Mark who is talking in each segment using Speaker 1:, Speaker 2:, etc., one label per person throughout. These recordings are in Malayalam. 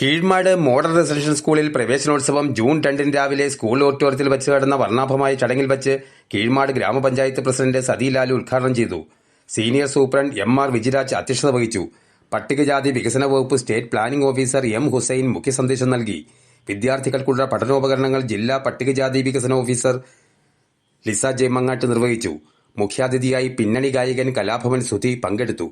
Speaker 1: കീഴ്മാട് മോഡൽ റെസിഡൻഷ്യൽ സ്കൂളിൽ പ്രവേശനോത്സവം ജൂൺ രണ്ടിന് രാവിലെ സ്കൂൾ ഓഡിറ്റോറിയത്തിൽ വെച്ച് നടന്ന വർണാഭമായ ചടങ്ങിൽ വെച്ച് കീഴ്മാട് ഗ്രാമപഞ്ചായത്ത് പ്രസിഡന്റ് സതി ലാലു ഉദ്ഘാടനം ചെയ്തു. Senior superintendent M R Vijiraj അധ്യക്ഷത വഹിച്ചു. പട്ടികജാതി വികസന വകുപ്പ് state planning officer M Hussain മുഖ്യ സന്ദേശം നൽകി. വിദ്യാർത്ഥികൾക്കുള്ള പഠനോപകരണങ്ങൾ ജില്ലാ പട്ടികജാതി വികസന ഓഫീസർ ലിസ ജെ മങ്ങാട്ട് നിർവഹിച്ചു. മുഖ്യാതിഥിയായി പിന്നണി ഗായകൻ കലാഭവൻ സുധി പങ്കെടുത്തു.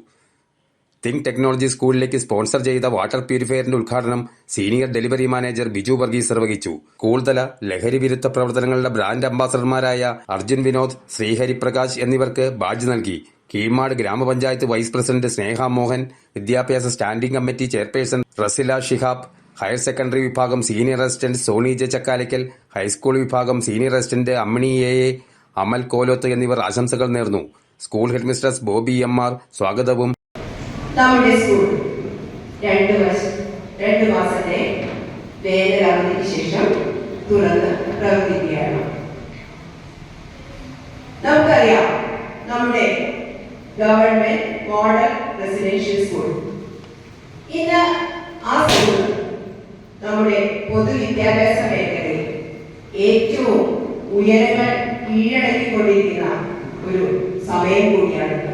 Speaker 1: തിങ്ക് ടെക്നോളജി സ്കൂളിലേക്ക് സ്പോൺസർ ചെയ്ത വാട്ടർ പ്യൂരിഫയറിന്റെ ഉദ്ഘാടനം senior delivery manager Biju Varghese നിർവഹിച്ചു. സ്കൂൾതല ലഹരി വിരുദ്ധ പ്രവർത്തനങ്ങളുടെ ബ്രാൻഡ് അംബാസഡർമാരായ അർജുൻ വിനോദ് ശ്രീഹരിപ്രകാശ് എന്നിവർക്ക് ബാഡ്ജ് നൽകി. കീഴ്മാട് ഗ്രാമപഞ്ചായത്ത് വൈസ് പ്രസിഡന്റ് സ്നേഹ മോഹൻ വിദ്യാഭ്യാസ standing committee chairperson Rasila Shihab higher secondary വിഭാഗം senior assistant Soni J Chakkalakkal high school വിഭാഗം senior assistant Ammini A A Amal Koloth എന്നിവർ ആശംസകൾ നേർന്നു. School headmistress Bobby M R സ്വാഗതവും
Speaker 2: നമ്മുടെ സ്കൂൾ. രണ്ട് വർഷം രണ്ട് മാസത്തെ വേനലവധിക്ക് ശേഷം തുറന്ന് പ്രവർത്തിക്കുകയാണ്. നമുക്കറിയാം നമ്മുടെ ഗവൺമെന്റ് മോഡൽ റെസിഡൻഷ്യൽ സ്കൂൾ. ഇന്ന് ആ സ്കൂൾ നമ്മുടെ പൊതുവിദ്യാഭ്യാസ മേഖലയിൽ ഏറ്റവും ഉയരങ്ങൾ കീഴടക്കിക്കൊണ്ടിരിക്കുന്ന ഒരു സമയം കൂടിയാണിത്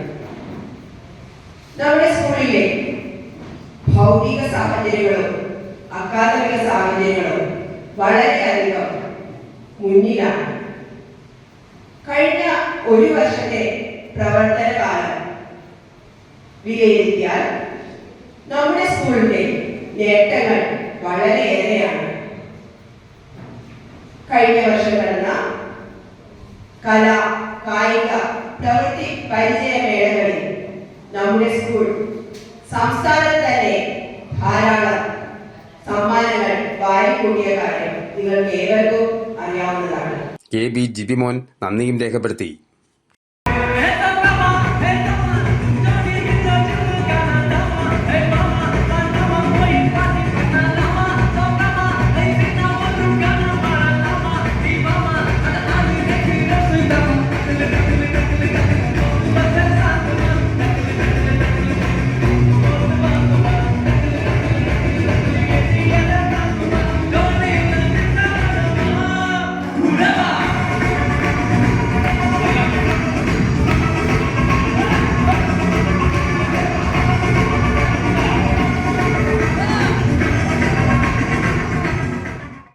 Speaker 2: നമ്മുടെ സ്കൂളിലെ ഭൗതിക സാഹചര്യങ്ങളും അക്കാദമിക സാഹചര്യങ്ങളും വളരെയധികം മുന്നിലാണ്. കഴിഞ്ഞ ഒരു വർഷത്തെ പ്രവർത്തന കാലം വിലയിരുത്തിയാൽ നമ്മുടെ സ്കൂളിന്റെ നേട്ടങ്ങൾ വളരെയേറെയാണ്. കഴിഞ്ഞ വർഷം നടന്ന കല കായിക പ്രവൃത്തി പരിചയ മേളകളിൽ നമ്മുടെ സ്കൂൾ ധാരാളം നിങ്ങൾക്ക് അറിയാവുന്നതാണ്.
Speaker 1: കെ ബി ജിബിമോൻ നന്ദിയും രേഖപ്പെടുത്തി.